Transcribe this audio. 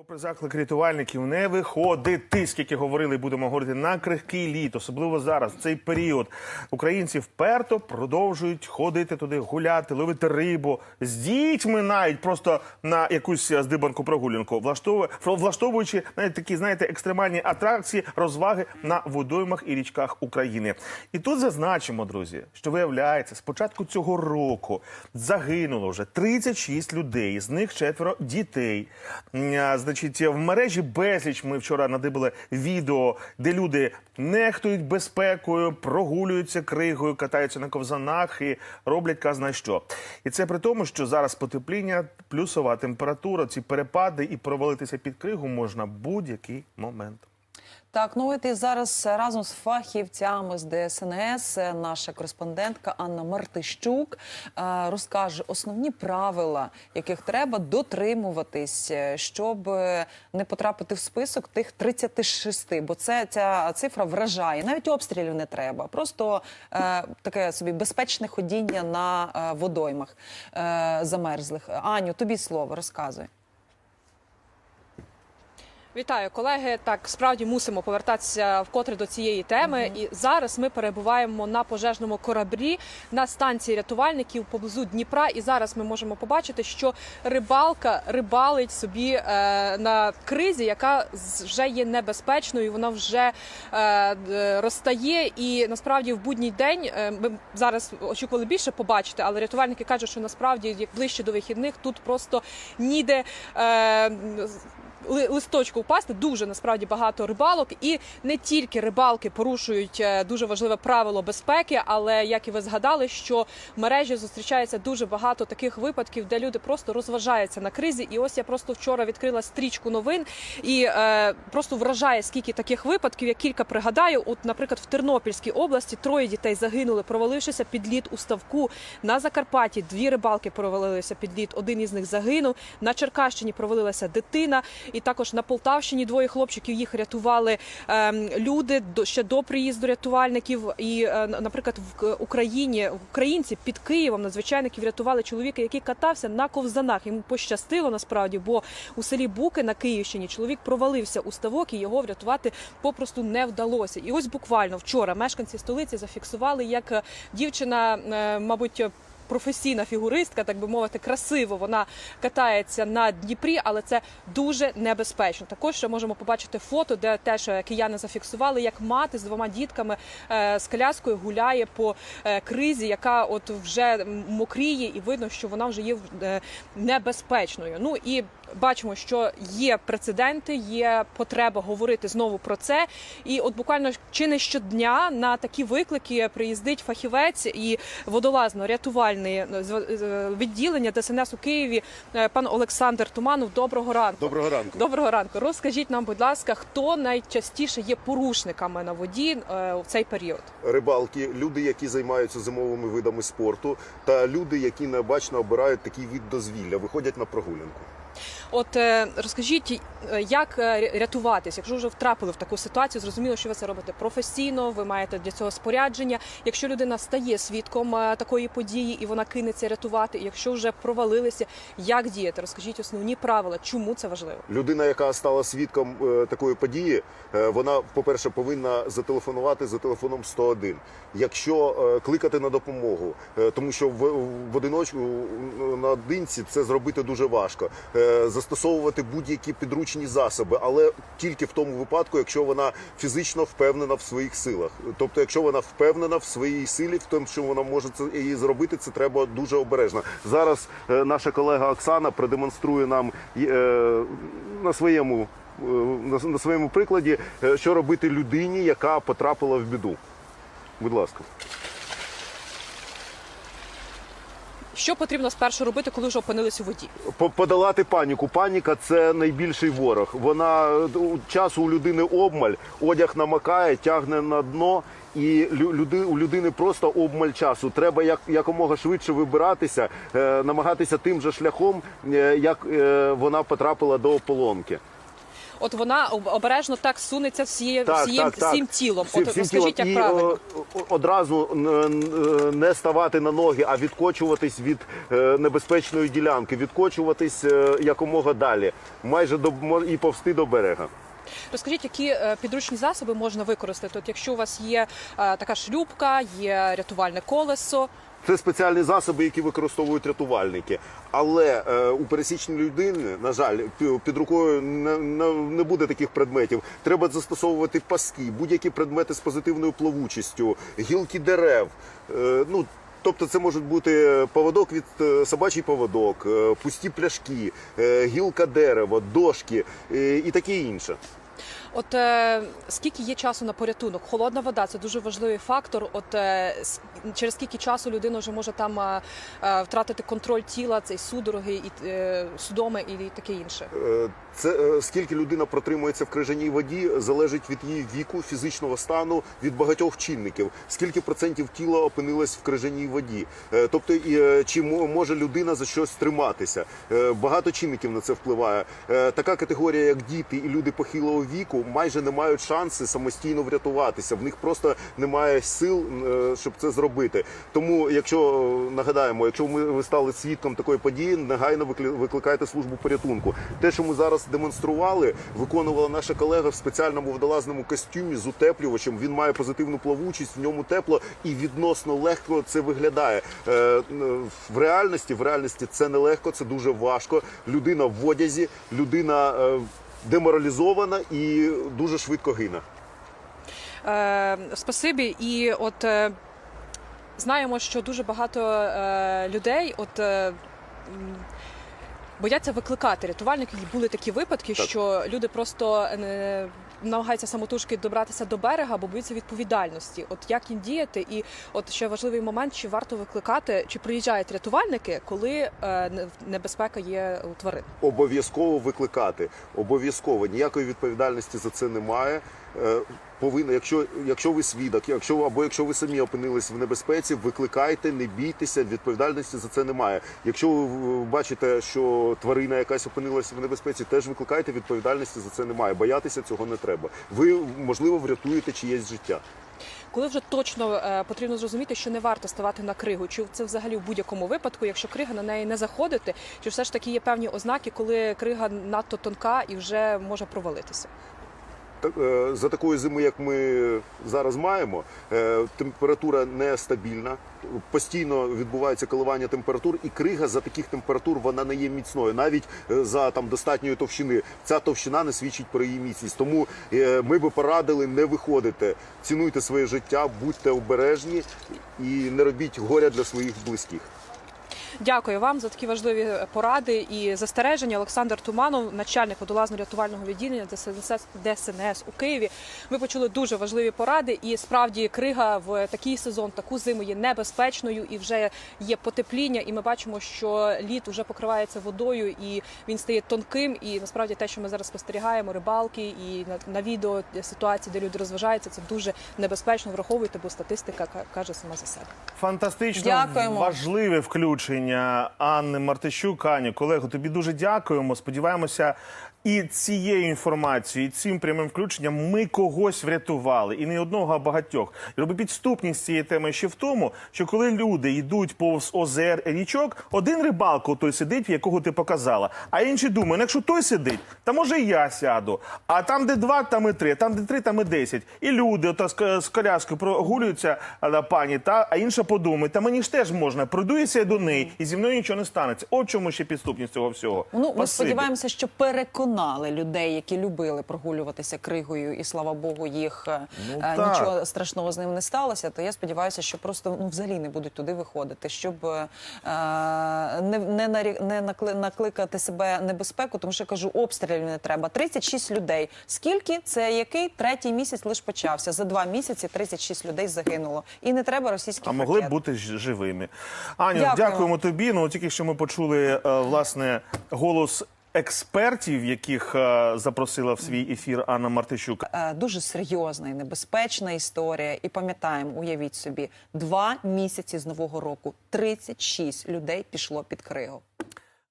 Попри заклик рятувальників не виходити, скільки говорили, будемо говорити на крихкий лід, особливо зараз, в цей період. Українці вперто продовжують ходити туди, гуляти, ловити рибу з дітьми, навіть просто на якусь здибанку прогулянку, влаштовує влаштовуючи навіть такі, знаєте, екстремальні атракції, розваги на водоймах і річках України. І тут зазначимо, друзі, що виявляється, з початку цього року загинуло вже 36 людей, з них четверо дітей. А, Значить, в мережі безліч ми вчора надибали відео, де люди нехтують безпекою, прогулюються кригою, катаються на ковзанах і роблять казна що. І це при тому, що зараз потепління, плюсова температура, ці перепади і провалитися під кригу можна будь-який момент. Так, ну от і зараз разом з фахівцями з ДСНС наша кореспондентка Анна Мартищук е, розкаже основні правила, яких треба дотримуватись, е, щоб не потрапити в список тих 36, бо це ця цифра вражає. Навіть обстрілів не треба. Просто е, таке собі безпечне ходіння на е, водоймах е, замерзлих. Аню, тобі слово розказуй. Вітаю, колеги. Так, справді мусимо повертатися вкотре до цієї теми. І зараз ми перебуваємо на пожежному кораблі на станції рятувальників поблизу Дніпра. І зараз ми можемо побачити, що рибалка рибалить собі е, на кризі, яка вже є небезпечною. Вона вже е, розтає. І насправді в будній день е, ми зараз очікували більше побачити, але рятувальники кажуть, що насправді як ближче до вихідних тут просто ніде. Е, листочку впасти. Дуже насправді багато рибалок, і не тільки рибалки порушують е, дуже важливе правило безпеки, але як і ви згадали, що в мережі зустрічається дуже багато таких випадків, де люди просто розважаються на кризі. І ось я просто вчора відкрила стрічку новин і е, просто вражає, скільки таких випадків. Я кілька пригадаю. От, наприклад, в Тернопільській області троє дітей загинули, провалившися під лід у ставку. На Закарпатті дві рибалки провалилися під лід. Один із них загинув. На Черкащині провалилася дитина, і також на Полтавщині двоє хлопчиків їх рятували ем, люди ще до приїзду рятувальників. І, е, на- наприклад, в Україні українці під Києвом надзвичайників рятували чоловіка, який катався на ковзанах. Йому пощастило насправді, бо у селі Буки на Київщині чоловік провалився у ставок і його врятувати попросту не вдалося. І ось буквально вчора мешканці столиці зафіксували, як е, дівчина, е, мабуть. Професійна фігуристка, так би мовити, красиво вона катається на Дніпрі, але це дуже небезпечно. Також ще можемо побачити фото, де теж кияни зафіксували, як мати з двома дітками е, з коляскою гуляє по е, кризі, яка от вже мокріє, і видно, що вона вже є е, небезпечною. Ну і бачимо, що є прецеденти, є потреба говорити знову про це. І от буквально чи не щодня на такі виклики приїздить фахівець і водолазно-рятувальне відділення ДСНС у Києві. Е, Пан Олександр Туманов. Доброго ранку. Доброго ранку. Доброго ранку. Розкажіть нам, будь ласка, хто найчастіше є порушниками на воді в цей період? Рибалки, люди, які займаються зимовими видами спорту, та люди, які необачно обирають такий від дозвілля, виходять на прогулянку. От е, розкажіть, е, як е, рятуватись, якщо вже втрапили в таку ситуацію, зрозуміло, що ви це робите професійно, ви маєте для цього спорядження. Якщо людина стає свідком такої події і вона кинеться рятувати, якщо вже провалилися, як діяти? Розкажіть основні правила, чому це важливо? Людина, яка стала свідком такої події, вона, по-перше, повинна зателефонувати за телефоном 101. Якщо кликати на допомогу, тому що в, одиночку е, наодинці це зробити дуже важко. Застосовувати будь-які підручні засоби, але тільки в тому випадку, якщо вона фізично впевнена в своїх силах. Тобто, якщо вона впевнена в своїй силі, в тому, що вона може це її зробити, це треба дуже обережно. Зараз е, наша колега Оксана продемонструє нам е, на своєму. е, на своєму прикладі, е, що робити людині, яка потрапила в біду. Будь ласка. Що потрібно спершу робити, коли вже опинились у воді? По- подолати паніку. Паніка це найбільший ворог. Вона е, часу у людини обмаль, одяг намакає, тягне на дно. І лю- люди, у людини просто обмаль часу. Треба як, якомога швидше вибиратися, е, намагатися тим же шляхом, е, як вона потрапила до ополонки. От вона обережно так сунеться всіє, Так, всієм, так, так. всім тілом. Всі- От всім розкажіть, тілом. як І, правильно. о, о, одразу не ставати на ноги, а відкочуватись від е, небезпечної ділянки, відкочуватись е, якомога далі, майже до і повсти до берега. Розкажіть, які е, підручні засоби можна використати? От якщо у вас є така шлюпка, є рятувальне колесо. Це спеціальні засоби, які використовують рятувальники. Але е, у пересічної людини, на жаль, пі- під рукою не, не, не буде таких предметів. Треба застосовувати паски, будь-які предмети з позитивною плавучістю, гілки дерев. Е, ну, Тобто це можуть бути поводок від е, собачий поводок, е, пусті пляшки, е, гілка дерева, дошки і таке інше. От е, скільки є часу на порятунок? Холодна вода це дуже важливий фактор. От е, через скільки часу людина вже може там е, е, втратити контроль тіла, цей судороги і е, судоми і таке інше. Е, Це е, скільки людина протримується в крижаній воді, залежить від її віку, фізичного стану, від багатьох чинників. Скільки процентів тіла опинилось в крижаній воді? Е, Тобто, і, е, чи може людина за щось триматися? Е, Багато чинників на це впливає. Е, Така категорія, як діти і люди похилого віку, майже не мають шанси самостійно врятуватися. В них просто немає сил, е, щоб це зробити. Тому, якщо е, нагадаємо, якщо ми ви стали свідком такої події, негайно викликайте службу порятунку. Те, що ми зараз демонстрували, виконувала наша колега в спеціальному водолазному костюмі з утеплювачем. Він має позитивну плавучість, в ньому тепло і відносно легко це виглядає. Е, В реальності, в реальності це нелегко, це дуже важко. Людина в одязі, людина деморалізована і дуже швидко гине. Е, спасибі. І от е, знаємо, що дуже багато е, людей от. Е, Бояться викликати рятувальників. Були такі випадки, Так. що люди просто е, намагаються самотужки добратися до берега, бо боються відповідальності. От як їм діяти, і от ще важливий момент, чи варто викликати, чи приїжджають рятувальники, коли е, не- небезпека є у тварин. обов'язково викликати. Обов'язково ніякої відповідальності за це немає. Е, Повинно, якщо, якщо ви свідок, якщо або якщо ви самі опинились в небезпеці, викликайте, не бійтеся, відповідальності за це немає. Якщо ви бачите, що тварина якась опинилася в небезпеці, теж викликайте, відповідальності за це немає. Боятися цього не треба. Ви можливо врятуєте чиєсь життя. Коли вже точно е, потрібно зрозуміти, що не варто ставати на кригу, чи це взагалі в будь-якому випадку, якщо крига на неї не заходити, чи все ж таки є певні ознаки, коли крига надто тонка і вже може провалитися? Е, За такої зими, як ми зараз маємо, е, температура нестабільна, постійно відбувається коливання температур, і крига за таких температур вона не є міцною. Навіть е, за там достатньої товщини ця товщина не свідчить про її міцність. Тому ми би порадили не виходити, цінуйте своє життя, будьте обережні і не робіть горя для своїх близьких. Дякую вам за такі важливі поради і застереження. Олександр Туманов, начальник водолазно-рятувального відділення ДСНС, ДСНС у Києві. Ми почули дуже важливі поради, і справді крига в такий сезон, таку зиму є небезпечною і вже є потепління. І ми бачимо, що лід вже покривається водою і він стає тонким. І насправді те, що ми зараз спостерігаємо, рибалки і на, на відео ситуації, де люди розважаються, це дуже небезпечно. Враховуйте, бо статистика ка- каже сама за себе. Фантастично Дякуємо. важливе включення Анни Мартищук. Аню, колего, тобі дуже дякуємо. Сподіваємося, і цією інформацією, і цим прямим включенням ми когось врятували, і не одного, а багатьох. І робить підступність цієї теми ще в тому, що коли люди йдуть повз озер річок, один рибалко той сидить, в якого ти показала, а інший думає, ну, якщо той сидить, та може і я сяду. А там, де два, там і три, там, де три, там і десять. І люди ото з, коляскою прогулюються а, пані, та а інша подумає, та мені ж теж можна, пройдуся я до неї, і зі мною нічого не станеться. От чому ще підступність цього всього. Ну, ми Спасибі. сподіваємося, що переконали людей, які любили прогулюватися кригою, і слава Богу, їх е, Ну, е, нічого страшного з ним не сталося. То я сподіваюся, що просто ну взагалі не будуть туди виходити, щоб е, не, не, нарі- не накли- накликати себе небезпеку, тому що я кажу, обстрілів не треба. 36 людей. Скільки це який третій місяць лише почався? За два місяці 36 людей загинуло, і не треба російських А могли б бути живими. Аню, Дякуємо. дякуємо тобі. Ну тільки що ми почули е, власне голос експертів, яких е, запросила в свій ефір Анна Мартищук. Е, дуже серйозна і небезпечна історія. І пам'ятаємо, уявіть собі, два місяці з нового року 36 людей пішло під кригу.